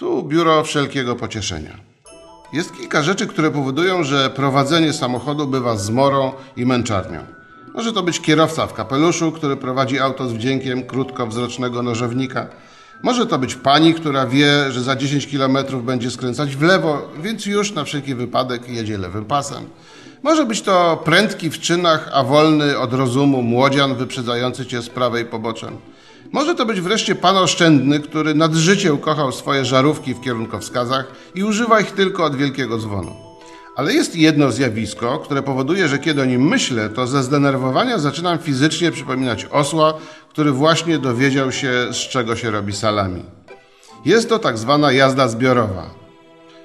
Tu biuro wszelkiego pocieszenia. Jest kilka rzeczy, które powodują, że prowadzenie samochodu bywa zmorą i męczarnią. Może to być kierowca w kapeluszu, który prowadzi auto z wdziękiem krótkowzrocznego nożownika. Może to być pani, która wie, że za 10 km będzie skręcać w lewo, więc już na wszelki wypadek jedzie lewym pasem. Może być to prędki w czynach, a wolny od rozumu młodzian wyprzedzający cię z prawej poboczem. Może to być wreszcie pan oszczędny, który nad życie ukochał swoje żarówki w kierunkowskazach i używa ich tylko od wielkiego dzwonu. Ale jest jedno zjawisko, które powoduje, że kiedy o nim myślę, to ze zdenerwowania zaczynam fizycznie przypominać osła, który właśnie dowiedział się, z czego się robi salami. Jest to tak zwana jazda zbiorowa.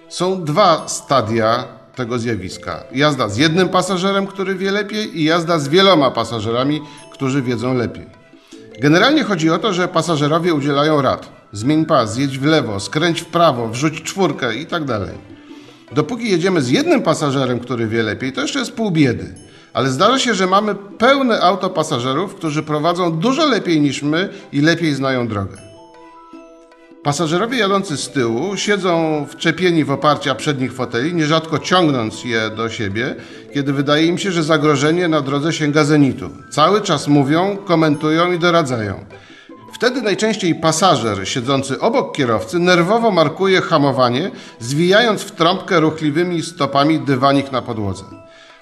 Są dwa stadia tego zjawiska. Jazda z jednym pasażerem, który wie lepiej i jazda z wieloma pasażerami, którzy wiedzą lepiej. Generalnie chodzi o to, że pasażerowie udzielają rad. Zmień pas, zjedź w lewo, skręć w prawo, wrzuć czwórkę i tak dalej. Dopóki jedziemy z jednym pasażerem, który wie lepiej, to jeszcze jest pół biedy. Ale zdarza się, że mamy pełne auto pasażerów, którzy prowadzą dużo lepiej niż my i lepiej znają drogę. Pasażerowie jadący z tyłu siedzą wczepieni w oparcia przednich foteli, nierzadko ciągnąc je do siebie, kiedy wydaje im się, że zagrożenie na drodze sięga zenitu. Cały czas mówią, komentują i doradzają. Wtedy najczęściej pasażer siedzący obok kierowcy nerwowo markuje hamowanie, zwijając w trąbkę ruchliwymi stopami dywanik na podłodze.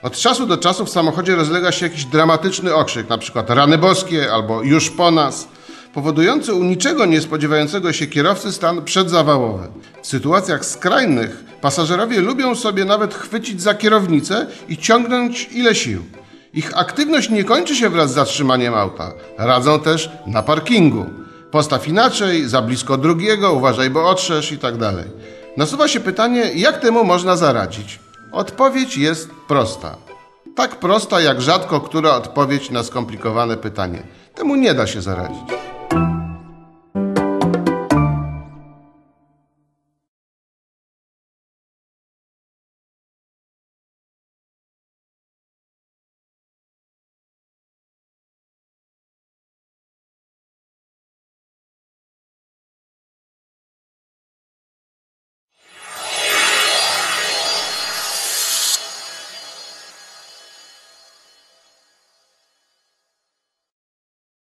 Od czasu do czasu w samochodzie rozlega się jakiś dramatyczny okrzyk, przykład rany boskie albo już po nas – powodujący u niczego nie spodziewającego się kierowcy stan przedzawałowy. W sytuacjach skrajnych pasażerowie lubią sobie nawet chwycić za kierownicę i ciągnąć ile sił. Ich aktywność nie kończy się wraz z zatrzymaniem auta. Radzą też na parkingu. Postaw inaczej, za blisko drugiego, uważaj, bo otrzesz i tak dalej. Nasuwa się pytanie, jak temu można zaradzić? Odpowiedź jest prosta. Tak prosta jak rzadko która odpowiedź na skomplikowane pytanie. Temu nie da się zaradzić.